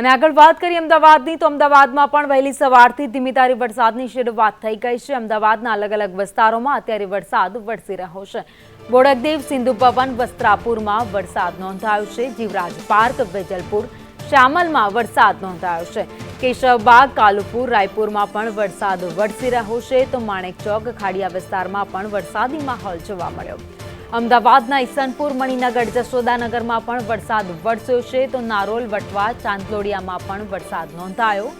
અને આગળ વાત કરીએ અમદાવાદની, તો અમદાવાદમાં પણ વહેલી સવારથી ધીમી ધારી વરસાદની શરૂઆત થઈ ગઈ છે. અમદાવાદના અલગ અલગ વિસ્તારોમાં અત્યારે વરસાદ વરસી રહ્યો છે. બોડકદેવ, સિંધુ ભવન વસ્ત્રાપુરમાં વરસાદ નોંધાયો છે. જીવરાજ પાર્ક, વેજલપુર, શ્યામલમાં વરસાદ નોંધાયો છે. કેશવબાગ, કાલુપુર, રાયપુરમાં પણ વરસાદ વરસી રહ્યો છે. તો માણેક ચોક, ખાડિયા વિસ્તારમાં પણ વરસાદી માહોલ જોવા મળ્યો. અમદાવાદના ઈસનપુર મણિનગર જશોદાનગરમાં પણ વરસાદ વરસ્યો છે તો નારોલ, વટવા, ચાંદલોડિયામાં પણ વરસાદ નોંધાયો.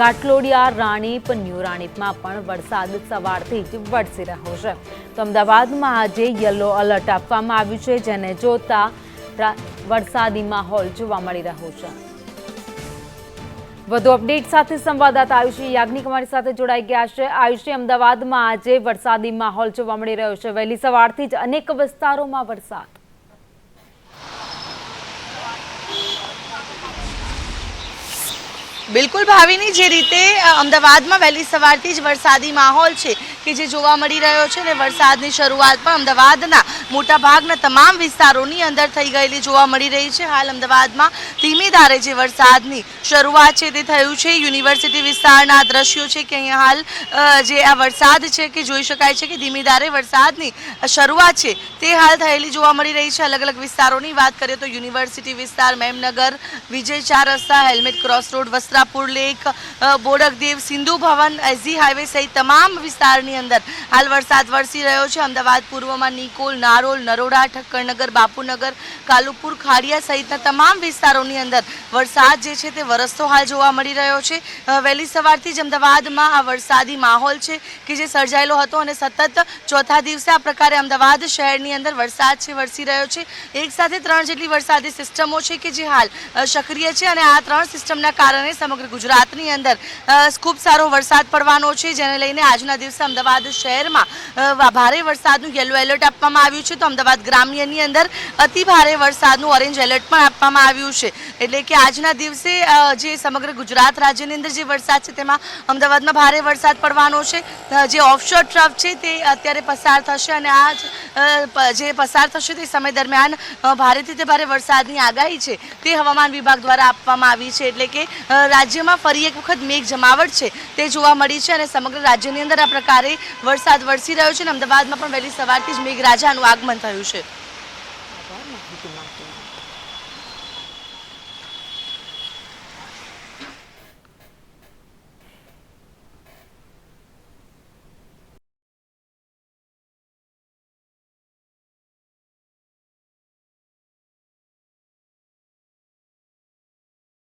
ઘાટલોડિયા રાણીપ, ન્યૂ રાણીપમાં પણ વરસાદ સવારથી જ વરસી રહ્યો છે. તો અમદાવાદમાં આજે યલો એલર્ટ આપવામાં આવ્યું છે, જેને જોતા વરસાદી માહોલ જોવા મળી રહ્યો છે. વધુ અપડેટ સાથે સંવાદદાતા આયુષી યાજ્ઞિક અમારી સાથે જોડાઈ ગયા છે. આયુષી, અમદાવાદમાં આજે વરસાદી માહોલ જોવા મળી રહ્યો છે. વહેલી સવારથી જ અનેક વિસ્તારોમાં વરસાદ. બિલકુલ ભાવિની જે રીતે અમદાવાદમાં વહેલી સવારથી જ વરસાદી માહોલ છે કે જે જોવા મળી રહ્યો છે ને વરસાદની શરૂઆત પણ અમદાવાદના મોટા ભાગના તમામ વિસ્તારોની અંદર થઈ ગયેલી જોવા મળી રહી છે. હાલ અમદાવાદમાં ધીમી ધારે જે વરસાદની શરૂઆત છે તે થયું છે. યુનિવર્સિટી વિસ્તારના દ્રશ્યો છે કે અહીંયા હાલ જે આ વરસાદ છે કે જોઈ શકાય છે કે ધીમી ધારે વરસાદની શરૂઆત છે તે હાલ થયેલી જોવા મળી રહી છે. અલગ અલગ વિસ્તારોની વાત કરીએ તો યુનિવર્સિટી વિસ્તાર, મેમનગર, વિજય ચાર રસ્તા, helmet cross road Vastrapur lake Bodakdev, Sindhu Bhavan SG highway સહિત તમામ વિસ્તારની અંદર હાલ વરસાદ વરસી રહ્યો છે. અમદાવાદ પૂર્વમાં નિકોલ, નારોલ, નરોડા, ઠક્કરનગર, બાપુનગર, કાલુપુર, ખાડિયા સહિતના તમામ વિસ્તારોની અંદર વરસાદ જે છે તે વરસતો હાલ જોવા મળી રહ્યો છે. વહેલી સવારથી જ અમદાવાદમાં આ વરસાદી માહોલ છે કે જે સર્જાયેલો હતો અને સતત ચોથા દિવસે આ પ્રકારે અમદાવાદ શહેરની અંદર વરસાદ છે, વરસી રહ્યો છે. એક સાથે ત્રણ જેટલી વરસાદી સિસ્ટમો છે કે જે હાલ સક્રિય છે અને આ ત્રણ સિસ્ટમના કારણે સમગ્ર ગુજરાતની અંદર ખૂબ સારો વરસાદ પડવાનો છે, જેને લઈને આજના દિવસે અમદાવાદ શહેરમાં ભારે વરસાદનું યલો એલર્ટ આપવામાં આવ્યું છે. તો અમદાવાદ ગ્રામ્યની અંદર અતિ ભારે વરસાદનું ઓરેન્જ એલર્ટ પણ આપવામાં આવ્યું છે. એટલે કે આજના દિવસે જે સમગ્ર ગુજરાત રાજ્યની અંદર જે વરસાદ છે, તેમાં અમદાવાદમાં ભારે વરસાદ પડવાનો છે. જે ઓફશોર ટ્રફ છે, તે અત્યારે પસાર થશે અને આ જ, પસાર થશે તે સમય દરમિયાન ભારેથી તે ભારે વરસાદની આગાહી છે તે હવામાન વિભાગ દ્વારા આપવામાં આવી છે. એટલે કે રાજ્યમાં ફરી એક વખત મેઘ જમાવટ છે તે જોવા મળી છે અને સમગ્ર રાજ્યની અંદર આ પ્રકારે વરસાદ વરસી રહ્યો છે અને અમદાવાદમાં પણ વહેલી સવારથી જ મેઘરાજાનું આગમન થયું છે.